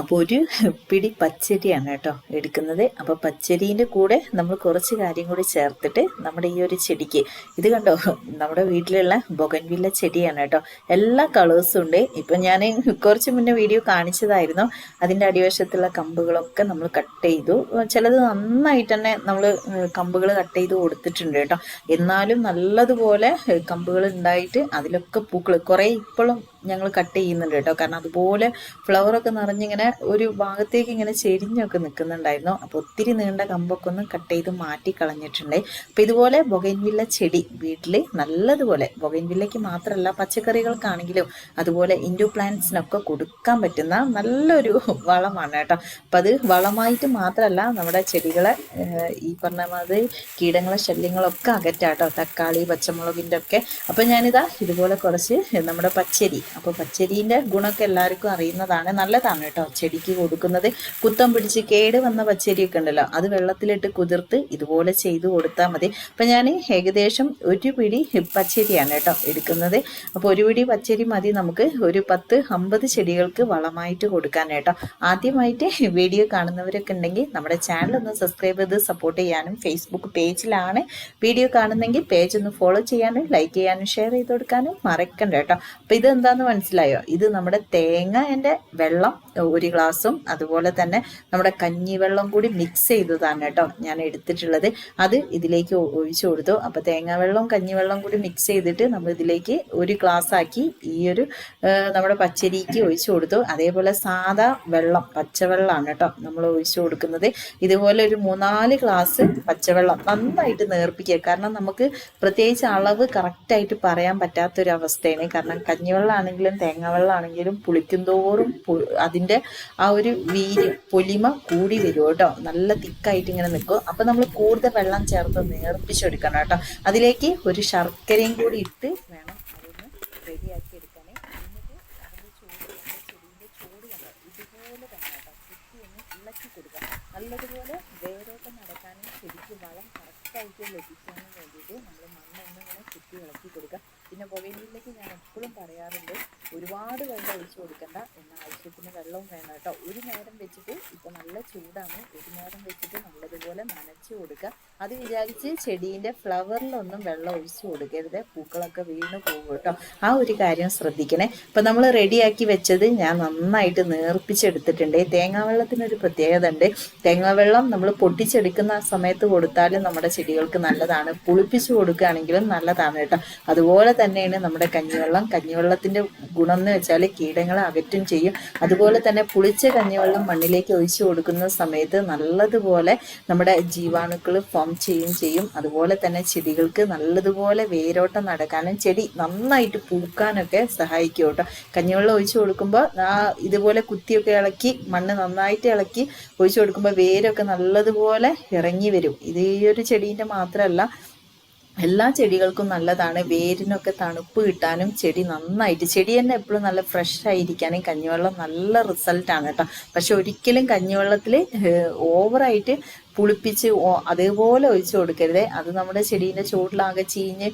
അപ്പോൾ ഒരു പിടി പച്ചരിയാണ് കേട്ടോ എടുക്കുന്നത്. അപ്പോൾ പച്ചരീന്റെ കൂടെ നമ്മൾ കുറച്ച് കാര്യം കൂടി ചേർത്തിട്ട് നമ്മുടെ ഈ ഒരു ചെടിക്ക്. ഇത് കണ്ടോ? നമ്മുടെ വീട്ടിലുള്ള ബൊഗൻവില്ല ചെടിയാണ് കേട്ടോ. എല്ലാ കളേഴ്സും ഉണ്ട്. ഇപ്പം ഞാൻ കുറച്ച് മുന്നേ വീഡിയോ കാണിച്ചതായിരുന്നു. അതിന്റെ അടിവശത്തുള്ള കമ്പുകളൊക്കെ നമ്മൾ കട്ട് ചെയ്തു. ചിലത് നന്നായിട്ട് തന്നെ നമ്മൾ കമ്പുകൾ കട്ട് ചെയ്ത് കൊടുത്തിട്ടുണ്ട് കേട്ടോ. എന്നാലും നല്ലതുപോലെ കമ്പുകൾ ഉണ്ടായിട്ട് അതിലൊക്കെ പൂക്കൾ. കുറേ ഇപ്പോഴും ഞങ്ങൾ കട്ട് ചെയ്യുന്നുണ്ട് കേട്ടോ. കാരണം അതുപോലെ ഫ്ലവറൊക്കെ നിറഞ്ഞിങ്ങനെ ഒരു ഭാഗത്തേക്ക് ഇങ്ങനെ ചെരിഞ്ഞൊക്കെ നിൽക്കുന്നുണ്ടായിരുന്നു അപ്പോൾ ഒത്തിരി നീണ്ട കമ്പൊക്കെ ഒന്ന് കട്ട് ചെയ്ത് മാറ്റി കളഞ്ഞിട്ടുണ്ട്. അപ്പോൾ ഇതുപോലെ ബൊഗൈൻവില്ല ചെടി വീട്ടിൽ നല്ലതുപോലെ ബൊഗൈൻവില്ലയ്ക്ക് മാത്രമല്ല പച്ചക്കറികൾക്കാണെങ്കിലും അതുപോലെ ഇൻഡോ പ്ലാന്റ്സിനൊക്കെ കൊടുക്കാൻ പറ്റുന്ന നല്ലൊരു വളമാണ് കേട്ടോ. അപ്പം അത് വളമായിട്ട് മാത്രമല്ല നമ്മുടെ ചെടികളെ ഈ പറഞ്ഞ മാതിരി കീടങ്ങളെ ശല്യങ്ങളൊക്കെ അകറ്റാട്ടോ. തക്കാളി പച്ചമുളകിന്റെ ഒക്കെ അപ്പം ഞാനിതാ ഇതുപോലെ കുറച്ച് നമ്മുടെ പച്ചരി അപ്പോൾ പച്ചരീന്റെ ഗുണമൊക്കെ എല്ലാവർക്കും അറിയുന്നതാണ്. നല്ലതാണ് കേട്ടോ ചെടിക്ക് കൊടുക്കുന്നത്. കുത്തം പിടിച്ച് കേട് വന്ന പച്ചരിയൊക്കെ ഉണ്ടല്ലോ അത് വെള്ളത്തിലിട്ട് കുതിർത്ത് ഇതുപോലെ ചെയ്ത് കൊടുത്താൽ മതി. അപ്പം ഞാൻ ഏകദേശം ഒരു പിടി പച്ചരിയാണ് കേട്ടോ എടുക്കുന്നത്. അപ്പോൾ ഒരു പിടി പച്ചരി മതി നമുക്ക്. ഒരു പത്ത് അമ്പത് ചെടികൾക്ക് വളമായിട്ട് കൊടുക്കാൻ കേട്ടോ. ആദ്യമായിട്ട് വീഡിയോ കാണുന്നവരൊക്കെ ഉണ്ടെങ്കിൽ നമ്മുടെ ചാനൽ ഒന്ന് സബ്സ്ക്രൈബ് ചെയ്ത് സപ്പോർട്ട് ചെയ്യാനും ഫേസ്ബുക്ക് പേജിലാണ് വീഡിയോ കാണുന്നെങ്കിൽ പേജ് ഒന്ന് ഫോളോ ചെയ്യാനും ലൈക്ക് ചെയ്യാനും ഷെയർ ചെയ്ത് കൊടുക്കാനും മറക്കണ്ട കേട്ടോ. അപ്പോൾ ഇത് എന്താന്ന് മനസ്സിലായോ? ഇത് നമ്മുടെ തേങ്ങ തേങ്ങന്റെ വെള്ളം ഒരു ഗ്ലാസും അതുപോലെ തന്നെ നമ്മുടെ കഞ്ഞി വെള്ളം കൂടി മിക്സ് ചെയ്തതാണ് കേട്ടോ ഞാൻ എടുത്തിട്ടുള്ളത്. അത് ഇതിലേക്ക് ഒഴിച്ചു കൊടുത്തു. വെള്ളവും കഞ്ഞി കഞ്ഞിവെള്ളം കൂടി മിക്സ് ചെയ്തിട്ട് നമ്മൾ ഇതിലേക്ക് ഒരു ഗ്ലാസ് ആക്കി ഈ ഒരു നമ്മുടെ പച്ചരിക്ക് ഒഴിച്ചു കൊടുത്തു. അതേപോലെ സാധാ വെള്ളം പച്ചവെള്ളമാണ് കേട്ടോ നമ്മൾ ഒഴിച്ചു കൊടുക്കുന്നത്. ഇതുപോലെ ഒരു മൂന്നാൽ ഗ്ലാസ് പച്ചവെള്ളം നന്നായിട്ട് നേർപ്പിക്കുക. കാരണം നമുക്ക് പ്രത്യേകിച്ച് അളവ് കറക്റ്റായിട്ട് പറയാൻ പറ്റാത്തൊരു അവസ്ഥയാണ് കാരണം കഞ്ഞിവെള്ളമാണെങ്കിലും തേങ്ങാവെള്ളമാണെങ്കിലും പുളിക്കും തോറും പു- അതിന്റെ ആ ഒരു വീര് പൊലിമ കൂടി വരും കേട്ടോ. നല്ല തിക്കായിട്ട് ഇങ്ങനെ നിൽക്കും അപ്പം നമ്മൾ കൂടുതൽ വെള്ളം ചേർത്ത് നേർപ്പിച്ചെടുക്കണം കേട്ടോ. അതിലേക്ക് ഒരു ശർക്കരയും കൂടി ഇട്ട് വേണം അതൊന്ന് റെഡിയാക്കി എടുക്കാനേ. എന്നിട്ട് അതിന്റെ ചൂട് ചെടീന്റെ ചൂട് തന്നെ കേട്ടോ. കുത്തി ഒന്ന് ഇളക്കി കൊടുക്കുക നല്ലതുപോലെ വേരോട്ടം നടക്കാനും ചെടിക്ക് വളം കറക്റ്റായിട്ട് ലഭിക്കാനും വേണ്ടിയിട്ട് നമ്മൾ മണ്ണൊന്നും ഇങ്ങനെ കുത്തി ഇളക്കി കൊടുക്കുക. പിന്നെ പുകയിലേക്ക് ഞാൻ എപ്പോഴും പറയാറുണ്ട് ഒരുപാട് വെള്ളം ഒഴിച്ചു കൊടുക്കണ്ട എന്ന ആവശ്യത്തിന് വെള്ളവും വേണം കേട്ടോ. ഒരു നേരം വെച്ചിട്ട് ഇപ്പോൾ നല്ല ചൂടാണ്. ഒരു നേരം വെച്ചിട്ട് നല്ലതുപോലെ നനച്ചു കൊടുക്കുക. അത് വിചാരിച്ച് ചെടീന്റെ ഫ്ലവറിലൊന്നും വെള്ളം ഒഴിച്ചു കൊടുക്കരുത്. പൂക്കളൊക്കെ വീണ് പോകും കേട്ടോ. ആ ഒരു കാര്യം ശ്രദ്ധിക്കണേ. ഇപ്പം നമ്മൾ റെഡിയാക്കി വെച്ചത് ഞാൻ നന്നായിട്ട് നേർപ്പിച്ചെടുത്തിട്ടുണ്ട്. തേങ്ങാവെള്ളത്തിനൊരു പ്രത്യേകത ഉണ്ട് തേങ്ങാവെള്ളം നമ്മൾ പൊട്ടിച്ചെടുക്കുന്ന സമയത്ത് കൊടുത്താലും നമ്മുടെ ചെടികൾക്ക് നല്ലതാണ്. പുളിപ്പിച്ചു കൊടുക്കുകയാണെങ്കിലും നല്ലതാണ് കേട്ടോ. അതുപോലെ തന്നെയാണ് നമ്മുടെ കഞ്ഞിവെള്ളം. കഞ്ഞിവെള്ളത്തിന്റെ ഗുണം എന്ന് വെച്ചാൽ കീടങ്ങളെ അകറ്റും ചെയ്യും. അതുപോലെ തന്നെ പുളിച്ച കഞ്ഞിവെള്ളം മണ്ണിലേക്ക് ഒഴിച്ചു കൊടുക്കുന്ന സമയത്ത് നല്ലതുപോലെ നമ്മുടെ ജീവാണുക്കൾ ഫോം ചെയ്യും ചെയ്യും. അതുപോലെ തന്നെ ചെടികൾക്ക് നല്ലതുപോലെ വേരോട്ടം നടക്കാനും ചെടി നന്നായിട്ട് പൂക്കാനൊക്കെ സഹായിക്കും കേട്ടോ. കഞ്ഞിവെള്ളം ഒഴിച്ചു കൊടുക്കുമ്പോൾ ആ ഇതുപോലെ കുത്തിയൊക്കെ ഇളക്കി മണ്ണ് നന്നായിട്ട് ഇളക്കി ഒഴിച്ചു കൊടുക്കുമ്പോൾ വേരൊക്കെ നല്ലതുപോലെ ഇറങ്ങി വരും. ഇത് ഈ ഒരു ചെടീന്റെ മാത്രമല്ല എല്ലാ ചെടികൾക്കും നല്ലതാണ്. വേരിനൊക്കെ തണുപ്പ് കിട്ടാനും ചെടി നന്നായിട്ട് ചെടി തന്നെ എപ്പോഴും നല്ല ഫ്രഷ് ആയിരിക്കാനും കഞ്ഞിവെള്ളം നല്ല റിസൾട്ടാണ് കേട്ടോ. പക്ഷെ ഒരിക്കലും കഞ്ഞിവെള്ളത്തിൽ ഓവറായിട്ട് പുളിപ്പിച്ച് അതേപോലെ ഒഴിച്ചു കൊടുക്കരുത്. അത് നമ്മുടെ ചെടീന്റെ ചുവട്ടിലാകെ ചീഞ്ഞ്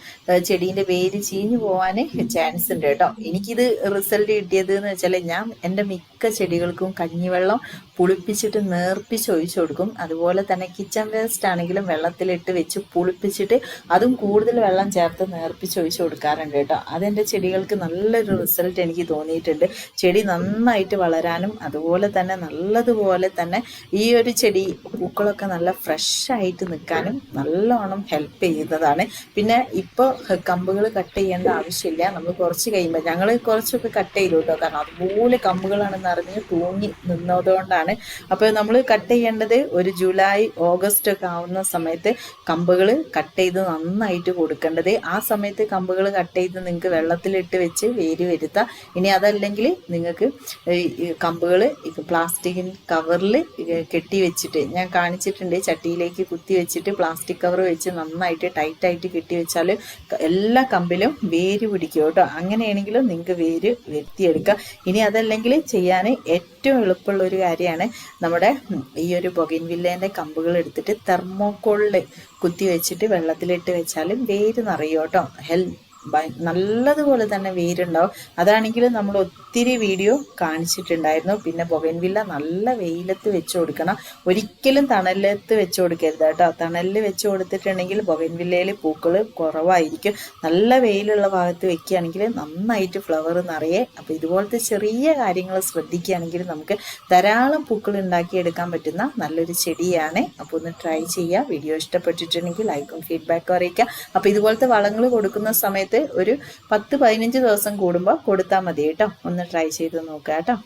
ചെടീന്റെ വേര് ചീഞ്ഞു പോകാൻ ചാൻസ് ഉണ്ട് കേട്ടോ. എനിക്കിത് റിസൾട്ട് കിട്ടിയത് എന്ന് വെച്ചാൽ ഞാൻ എന്റെ മിക്ക ചെടികൾക്കും കഞ്ഞിവെള്ളം പുളിപ്പിച്ചിട്ട് നേർപ്പിച്ച് ഒഴിച്ചു കൊടുക്കും. അതുപോലെ തന്നെ കിച്ചൺ വേസ്റ്റ് ആണെങ്കിലും വെള്ളത്തിലിട്ട് വെച്ച് പുളിപ്പിച്ചിട്ട് അതും കൂടുതൽ വെള്ളം ചേർത്ത് നേർപ്പിച്ച് ഒഴിച്ചു കൊടുക്കാറുണ്ട് കേട്ടോ. അതെന്റെ ചെടികൾക്ക് നല്ലൊരു റിസൾട്ട് എനിക്ക് തോന്നിയിട്ടുണ്ട്. ചെടി നന്നായിട്ട് വളരാനും അതുപോലെ തന്നെ നല്ലതുപോലെ തന്നെ ഈ ഒരു ചെടി പൂക്കളൊക്കെ നല്ല ഫ്രഷ് ആയിട്ട് നിൽക്കാനും നല്ലോണം ഹെൽപ്പ് ചെയ്യുന്നതാണ്. പിന്നെ ഇപ്പോൾ കമ്പുകൾ കട്ട് ചെയ്യേണ്ട ആവശ്യമില്ല. നമ്മൾ കുറച്ച് കഴിയുമ്പോൾ ഞങ്ങൾ കുറച്ചൊക്കെ കട്ട് ചെയ്തു കേട്ടോ. കാരണം അതുപോലെ കമ്പുകളാണെന്ന് അറിഞ്ഞ് തൂങ്ങി നിന്നതുകൊണ്ടാണ്. അപ്പോൾ നമ്മൾ കട്ട് ചെയ്യേണ്ടത് ഒരു ജൂലൈ ഓഗസ്റ്റ് ഒക്കെ ആവുന്ന സമയത്ത് കമ്പുകൾ കട്ട് ചെയ്ത് നന്നായിട്ട് കൊടുക്കേണ്ടത്. ആ സമയത്ത് കമ്പുകൾ കട്ട് ചെയ്ത് നിങ്ങൾക്ക് വെള്ളത്തിലിട്ട് വെച്ച് വേര് വരുത്താം. ഇനി അതല്ലെങ്കിൽ നിങ്ങൾക്ക് കമ്പുകൾ പ്ലാസ്റ്റിക്കിൻ കവറിൽ കെട്ടി വെച്ചിട്ട് ഞാൻ കാണിച്ചിട്ടുണ്ട് ചട്ടിയിലേക്ക് കുത്തി വെച്ചിട്ട് പ്ലാസ്റ്റിക് കവർ വെച്ച് നന്നായിട്ട് ടൈറ്റായിട്ട് കെട്ടി വെച്ചാൽ എല്ലാ കമ്പിലും വേര് പിടിക്കും കേട്ടോ. അങ്ങനെയാണെങ്കിലും നിങ്ങൾക്ക് വേര് വരുത്തിയെടുക്കാം. ഇനി അതല്ലെങ്കിൽ ചെയ്യാൻ ഏറ്റവും എളുപ്പമുള്ള ഒരു കാര്യമാണ് നമ്മുടെ ഈ ഒരു ബൊഗിൻവില്ലേന്റെ കമ്പുകൾ എടുത്തിട്ട് തെർമോക്കോളിൽ കുത്തി വെച്ചിട്ട് വെള്ളത്തിലിട്ട് വെച്ചാലും വേര് നിറയും കേട്ടോ. നല്ലതുപോലെ തന്നെ വെയിലുണ്ടാവും. അതാണെങ്കിൽ നമ്മൾ ഒത്തിരി വീഡിയോ കാണിച്ചിട്ടുണ്ടായിരുന്നു. പിന്നെ ബൊഗൻവില്ല നല്ല വെയിലത്ത് വെച്ച് കൊടുക്കണം. ഒരിക്കലും തണലത്ത് വെച്ച് കൊടുക്കരുത് കേട്ടോ. തണലിൽ വെച്ച് കൊടുത്തിട്ടുണ്ടെങ്കിൽ ബൊഗൻവില്ലയിൽ പൂക്കൾ കുറവായിരിക്കും. നല്ല വെയിലുള്ള ഭാഗത്ത് വെക്കുകയാണെങ്കിൽ നന്നായിട്ട് ഫ്ലവർ നിറയെ അപ്പോൾ ഇതുപോലത്തെ ചെറിയ കാര്യങ്ങൾ ശ്രദ്ധിക്കുകയാണെങ്കിൽ നമുക്ക് ധാരാളം പൂക്കൾ ഉണ്ടാക്കിയെടുക്കാൻ പറ്റുന്ന നല്ലൊരു ചെടിയാണ്. അപ്പോൾ ഒന്ന് ട്രൈ ചെയ്യുക. വീഡിയോ ഇഷ്ടപ്പെട്ടിട്ടുണ്ടെങ്കിൽ ലൈക്കും ഫീഡ്ബാക്കും അറിയിക്കുക. അപ്പോൾ ഇതുപോലത്തെ വളങ്ങൾ കൊടുക്കുന്ന സമയത്ത് ഒരു പത്ത് പതിനഞ്ച് ദിവസം കൂടുമ്പോൾ കൊടുത്താൽ മതി കേട്ടോ. ഒന്ന് ട്രൈ ചെയ്ത് നോക്കുക കേട്ടോ.